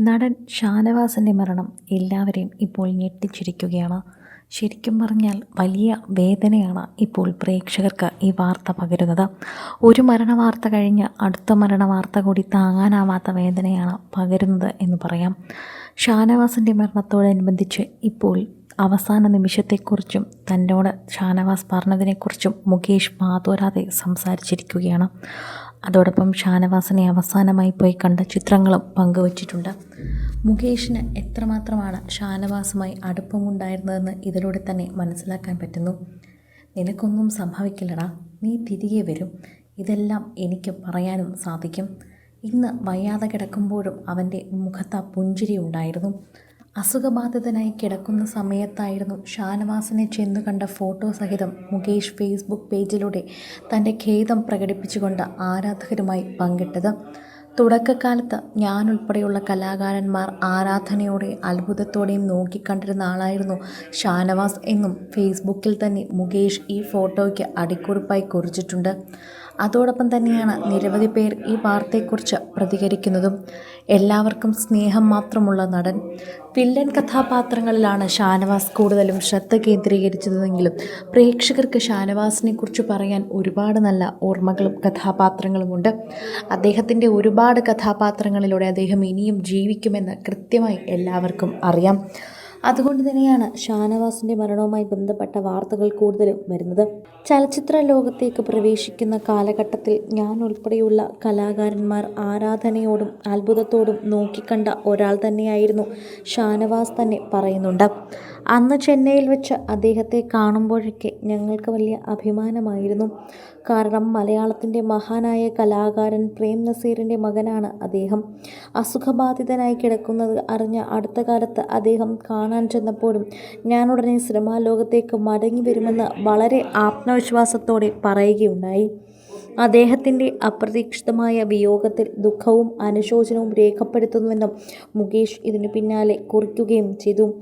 നടൻ ഷാനവാസിന്റെ മരണം എല്ലാവരെയും ഇപ്പോൾ ഞെട്ടിച്ചിരിക്കുകയാണ്. ശരിക്കും പറഞ്ഞാൽ വലിയ വേദനയാണ് ഇപ്പോൾ പ്രേക്ഷകർക്ക് ഈ വാർത്ത പകരുന്നത്. ഒരു മരണ വാർത്ത കഴിഞ്ഞ് അടുത്ത മരണ വാർത്ത കൂടി താങ്ങാനാവാത്ത വേദനയാണ് പകരുന്നത് എന്ന് പറയാം. ഷാനവാസിന്റെ മരണത്തോടനുബന്ധിച്ച് ഇപ്പോൾ അവസാന നിമിഷത്തെക്കുറിച്ചും തന്നോട് ഷാനവാസ് പറഞ്ഞതിനെക്കുറിച്ചും മുകേഷ് മാതോരാതെ സംസാരിച്ചിരിക്കുകയാണ്. അതോടൊപ്പം ഷാനവാസിനെ അവസാനമായി പോയി കണ്ട ചിത്രങ്ങളും പങ്കുവച്ചിട്ടുണ്ട്. മുകേഷിന് എത്രമാത്രമാണ് ഷാനവാസുമായി അടുപ്പമുണ്ടായിരുന്നതെന്ന് ഇതിലൂടെ തന്നെ മനസ്സിലാക്കാൻ പറ്റുന്നു. നിനക്കൊന്നും സംഭവിക്കില്ലടാ. നീ തിരികെ വരും. ഇതെല്ലാം എനിക്ക് പറയാനും സാധിക്കും. ഇന്ന് വയ്യാതെ കിടക്കുമ്പോഴും അവന്റെ മുഖത്ത് പുഞ്ചിരി ഉണ്ടായിരുന്നു. അസുഖബാധിതനായി കിടക്കുന്ന സമയത്തായിരുന്നു ഷാനവാസിനെ ചെന്നു കണ്ട ഫോട്ടോ സഹിതം മുകേഷ് ഫേസ്ബുക്ക് പേജിലൂടെ തന്റെ ഖേദം പ്രകടിപ്പിച്ചുകൊണ്ട് ആരാധകരുമായി പങ്കിട്ടത്. തുടക്കക്കാലത്ത് ഞാനുൾപ്പെടെയുള്ള കലാകാരന്മാർ ആരാധനയോടെ അത്ഭുതത്തോടെയും നോക്കിക്കണ്ടിരുന്ന ആളായിരുന്നു ഷാനവാസ് എന്നും ഫേസ്ബുക്കിൽ തന്നെ മുകേഷ് ഈ ഫോട്ടോയ്ക്ക് അടിക്കുറിപ്പായി കുറിച്ചിട്ടുണ്ട്. അതോടൊപ്പം തന്നെയാണ് നിരവധി പേർ ഈ വാർത്തയെക്കുറിച്ച് പ്രതികരിക്കുന്നതും എല്ലാവർക്കും സ്നേഹം മാത്രമുള്ള നടൻ. വില്ലൻ കഥാപാത്രങ്ങളിലാണ് ഷാനവാസ് കൂടുതലും ശ്രദ്ധ കേന്ദ്രീകരിച്ചതെങ്കിലും പ്രേക്ഷകർക്ക് ഷാനവാസിനെക്കുറിച്ച് പറയാൻ ഒരുപാട് നല്ല ഓർമ്മകളും കഥാപാത്രങ്ങളുമുണ്ട് അദ്ദേഹത്തിന്റെ ഒരുപാട് കഥാപാത്രങ്ങളിലൂടെ അദ്ദേഹം ഇനിയും ജീവിക്കുമെന്ന് കൃത്യമായി എല്ലാവർക്കും അറിയാം. അതുകൊണ്ട് തന്നെയാണ് ഷാനവാസിന്റെ മരണവുമായി ബന്ധപ്പെട്ട വാർത്തകൾ കൂടുതലും വരുന്നത്. ചലച്ചിത്ര ലോകത്തേക്ക് പ്രവേശിക്കുന്ന കാലഘട്ടത്തിൽ ഞാൻ ഉൾപ്പെടെയുള്ള കലാകാരന്മാർ ആരാധനയോടും അത്ഭുതത്തോടും നോക്കിക്കണ്ട ഒരാൾ തന്നെയായിരുന്നു ഷാനവാസ് തന്നെ പറയുന്നുണ്ട്. അന്ന് ചെന്നൈയിൽ വെച്ച് അദ്ദേഹത്തെ കാണുമ്പോഴൊക്കെ ഞങ്ങൾക്ക് വലിയ അഭിമാനമായിരുന്നു. കാരണം മലയാളത്തിന്റെ മഹാനായ കലാകാരൻ പ്രേം നസീറിന്റെ മകനാണ് അദ്ദേഹം. അസുഖബാധിതനായി കിടക്കുന്നത് അറിഞ്ഞ അടുത്ത കാലത്ത് അദ്ദേഹം കാണാൻ ചെന്നപ്പോഴും ഞാൻ ഉടനെ സിനിമാ ലോകത്തേക്ക് മടങ്ങി വരുമെന്ന് വളരെ ആത്മവിശ്വാസത്തോടെ പറയുകയുണ്ടായി. അദ്ദേഹത്തിന്റെ അപ്രതീക്ഷിതമായ വിയോഗത്തിൽ ദുഃഖവും അനുശോചനവും രേഖപ്പെടുത്തുന്നുവെന്നും മുകേഷ് ഇതിനു പിന്നാലെ കുറിക്കുകയും ചെയ്തു.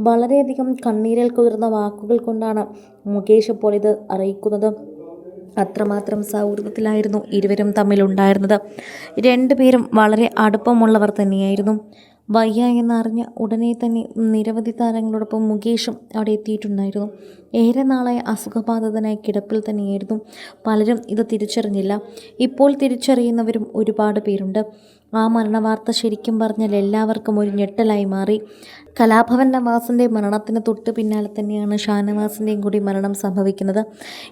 വളരെയധികം കണ്ണീരിൽ കുതിർന്ന വാക്കുകൾ കൊണ്ടാണ് മുകേഷ് ഇപ്പോൾ ഇത് അറിയിക്കുന്നത്. അത്രമാത്രം സൗഹൃദത്തിലായിരുന്നു ഇരുവരും തമ്മിലുണ്ടായിരുന്നത്. രണ്ടുപേരും വളരെ അടുപ്പമുള്ളവർ തന്നെയായിരുന്നു. വയ്യ എന്നറിഞ്ഞ ഉടനെ തന്നെ നിരവധി താരങ്ങളോടൊപ്പം മുകേഷും അവിടെ എത്തിയിട്ടുണ്ടായിരുന്നു. ഏറെ നാളായി അസുഖബാധിതനായി കിടപ്പിൽ തന്നെയായിരുന്നു. പലരും ഇത് തിരിച്ചറിഞ്ഞില്ല. ഇപ്പോൾ തിരിച്ചറിയുന്നവരും ഒരുപാട് പേരുണ്ട്. ആ മരണവാർത്ത ശരിക്കും പറഞ്ഞാൽ എല്ലാവർക്കും ഒരു ഞെട്ടലായി മാറി. കലാഭവൻ നവാസിന്റെ മരണത്തിന് തൊട്ട് പിന്നാലെ തന്നെയാണ് ഷാനവാസിന്റെയും കൂടി മരണം സംഭവിക്കുന്നത്.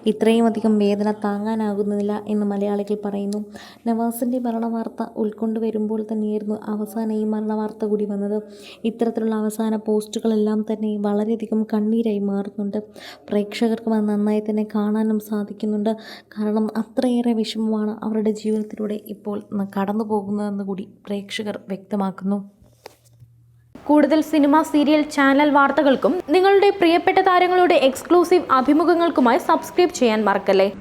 ഇത്രയും അധികം വേദന താങ്ങാനാകുന്നില്ല എന്ന് മലയാളികൾ പറയുന്നു. നവാസിന്റെ മരണവാർത്ത ഉൾക്കൊണ്ട് വരുമ്പോൾ തന്നെയായിരുന്നു അവസാന ഈ മരണവാർത്ത കൂടി വന്നത്. ഇത്തരത്തിലുള്ള അവസാന പോസ്റ്റുകളെല്ലാം തന്നെ വളരെയധികം കണ്ണീരായി മാറുന്നുണ്ട്. പ്രേക്ഷകർക്കും നന്നായി തന്നെ കാണാനും സാധിക്കുന്നുണ്ട്. കാരണം അത്രയേറെ വിഷമമാണ് അവരുടെ ജീവിതത്തിലൂടെ ഇപ്പോൾ കടന്നു പോകുന്നതെന്ന് കൂടി പ്രേക്ഷകർ വ്യക്തമാക്കുന്നു. കൂടുതൽ സിനിമ സീരിയൽ ചാനൽ വാർത്തകൾക്കും നിങ്ങളുടെ പ്രിയപ്പെട്ട താരങ്ങളുടെ എക്സ്ക്ലൂസീവ് അഭിമുഖങ്ങൾക്കുമായി സബ്സ്ക്രൈബ് ചെയ്യാൻ മറക്കല്ലേ?